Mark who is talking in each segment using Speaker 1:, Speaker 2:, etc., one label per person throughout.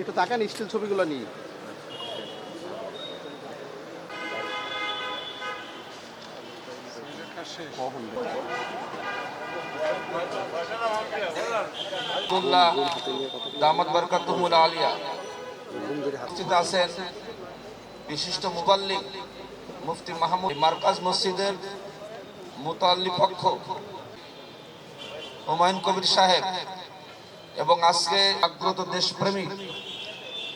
Speaker 1: একটু তাকান স্টিল ছবিগুলো নিয়ে।
Speaker 2: বিশিষ্ট মুফতি মাহমুদ মার্কাজ মসজিদের মুতাল্লি হুমায়ুন কবির সাহেব এবং আজকে আগ্রত দেশপ্রেমী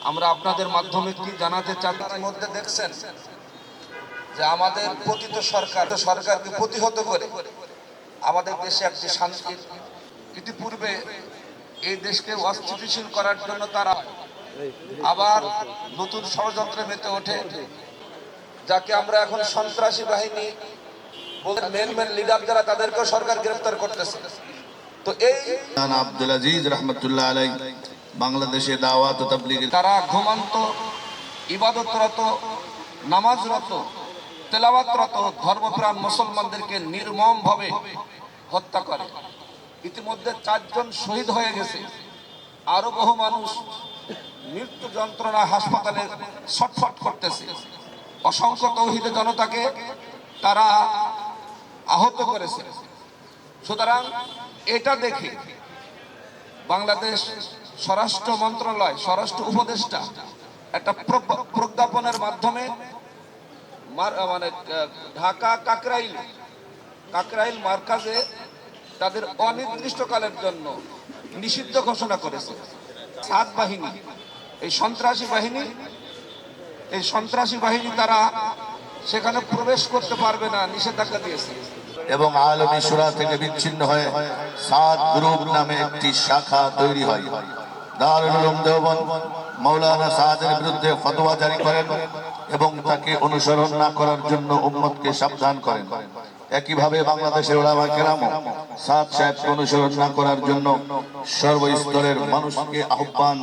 Speaker 2: আমরা আপনাদের মাধ্যমে কি জানাতে চান মধ্যে দেখছেন যে আমাদের পতিত সরকার সরকারকে প্রতিহত করে আমাদের দেশে একটি শান্তির ইতিপূর্বে এই দেশকে অস্থিতিশীল করার জন্য তারা আবার নতুন ষড়যন্ত্রে মেতে ওঠে যাকে আমরা এখন সন্ত্রাসী বাহিনী মেন মেন লিডার যারা তাদেরকেও সরকার গ্রেফতার করতেছে। তো এই
Speaker 3: আব্দুল আজিজ রহমতুল্লাহ আলাই বাংলাদেশে দাওয়াত ও তাবলীগের
Speaker 2: তারা ঘুমান্ত, ইবাদতরত, নামাজরত, তেলাওয়াতরত ধর্মপ্রাণ মুসলমানদেরকে নির্মমভাবে হত্যা করে। ইতিমধ্যে চারজন শহীদ হয়ে গেছে। আরও বহু মানুষ মৃত্যু যন্ত্রণা হাসপাতালে ছটফট করতেছে। অসংখ্য তৌহিদে জনতাকে তারা আহত করেছে। সুতরাং এটা দেখে বাংলাদেশ স্বরাষ্ট্র মন্ত্রণালয়, স্বরাষ্ট্র উপদেষ্টা একটা প্রজ্ঞাপনের মাধ্যমে মানে ঢাকা কাকরাইল কাকরাইল মার্কাজে তাদের অনির্দিষ্টকালের জন্য নিষিদ্ধ ঘোষণা করেছে। সাত বাহিনী, এই সন্ত্রাসী বাহিনী, এই সন্ত্রাসী বাহিনী তারা সেখানে প্রবেশ করতে পারবে না, নিষেধাজ্ঞা দিয়েছে।
Speaker 3: এবং আলমী সুরা থেকে বিচ্ছিন্ন হয়ে সাত গ্রুপ নামে একটি শাখা তৈরি হয়। মৌলানা বিরুদ্ধে ফতোয়া জারি করেন এবং তাকে অনুসরণ না করার জন্য সাবধান একইভাবে বাংলাদেশের না করার জন্য সর্বস্তরের মানুষকে আহ্বান